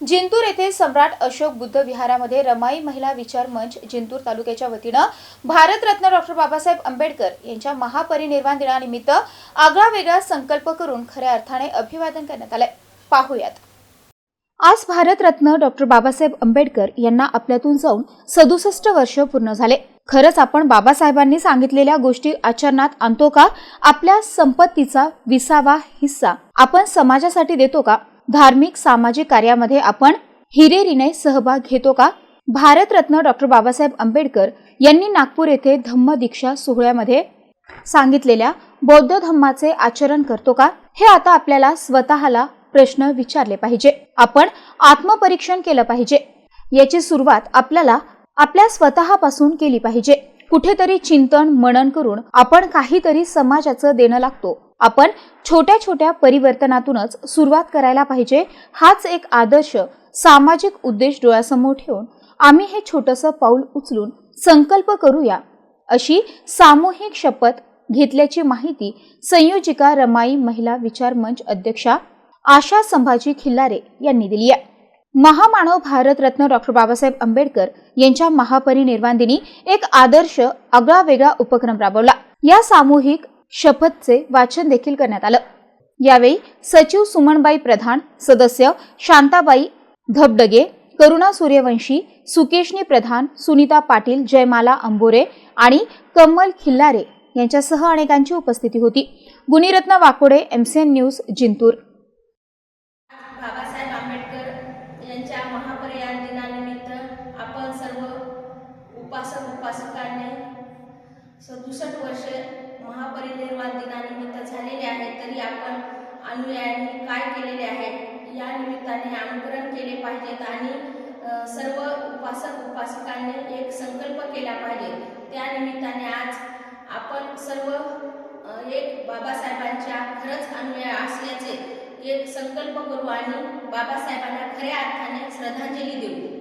जिंतूर येथे सम्राट अशोक बुद्ध विहारामध्ये रमाई महिला विचार मंच जिंतूर तालुक्याच्या वतीनं भारतरत्न डॉक्टर बाबासाहेब आंबेडकर यांच्या महापरिनिर्वाण दिनानिमित्त आगळा वेगळा संकल्प करून खऱ्या अर्थाने अभिवादन करण्यात आलंय. पाहूयात. आज भारतरत्न डॉक्टर बाबासाहेब आंबेडकर यांना आपल्यातून जाऊन सदुसष्ट वर्ष पूर्ण झाले. खरंच आपण बाबासाहेबांनी सांगितलेल्या गोष्टी आचरणात आणतो का? आपल्या संपत्तीचा विसावा हिस्सा आपण समाजासाठी देतो का? धार्मिक सामाजिक कार्यामध्ये आपण हिरेरीने सहभाग घेतो का? भारतरत्न डॉक्टर बाबासाहेब आंबेडकर यांनी नागपूर येथे धम्म दीक्षा सोहळ्यामध्ये सांगितलेल्या बौद्ध धम्माचे आचरण करतो का? हे आता आपल्याला स्वतःला प्रश्न विचारले पाहिजे. आपण आत्मपरीक्षण केलं पाहिजे. याची सुरुवात आपल्याला आपल्या स्वतःपासून केली पाहिजे. कुठेतरी चिंतन मनन करून आपण काहीतरी समाजाचं देणं लागतो. आपण छोट्या छोट्या परिवर्तनातूनच सुरुवात करायला पाहिजे हाच एक आदर्श सामाजिक उद्देश डोळ्यासमोर ठेवून आम्ही हे छोटंसं पाऊल उचलून संकल्प करूया अशी सामूहिक शपथ घेतल्याची माहिती संयोजिका रमाई महिला विचार मंच अध्यक्षा आशा संभाजी खिल्लारे यांनी दिली आहे. महामानव भारतरत्न डॉक्टर बाबासाहेब आंबेडकर यांच्या महापरिनिर्वाण दिनी एक आदर्श आगळा वेगळा उपक्रम राबवला. या सामूहिक शपथचे वाचन देखील करण्यात आलं. यावेळी सचिव सुमनबाई प्रधान सदस्य शांताबाई धबडगे करुणा सूर्यवंशी सुकेशनी प्रधान सुनीता पाटील जयमाला अंबोरे आणि कमल खिल्लारे यांच्यासह अनेकांची उपस्थिती होती. Gunaratna Wakode MCN news Jintur. यांच्या महापरिनिर्वाण दिनानिमित्त आपण सर्व उपासक उपासकांनी सदुसष्ट वर्ष महापरिनिर्वाण दिनानिमित्त झालेले आहे तरी आपण अनुयायांनी काय केलेले आहे या निमित्ताने अनुकरण केले पाहिजेत आणि सर्व उपासक उपासकांनी एक संकल्प केला पाहिजे. त्या निमित्ताने आज आपण सर्व एक बाबासाहेबांच्या खरंच अनुयाय असल्याचे संकल्प करू आणि बाबासाहेबांना खऱ्या अर्थाने श्रद्धांजली देऊ.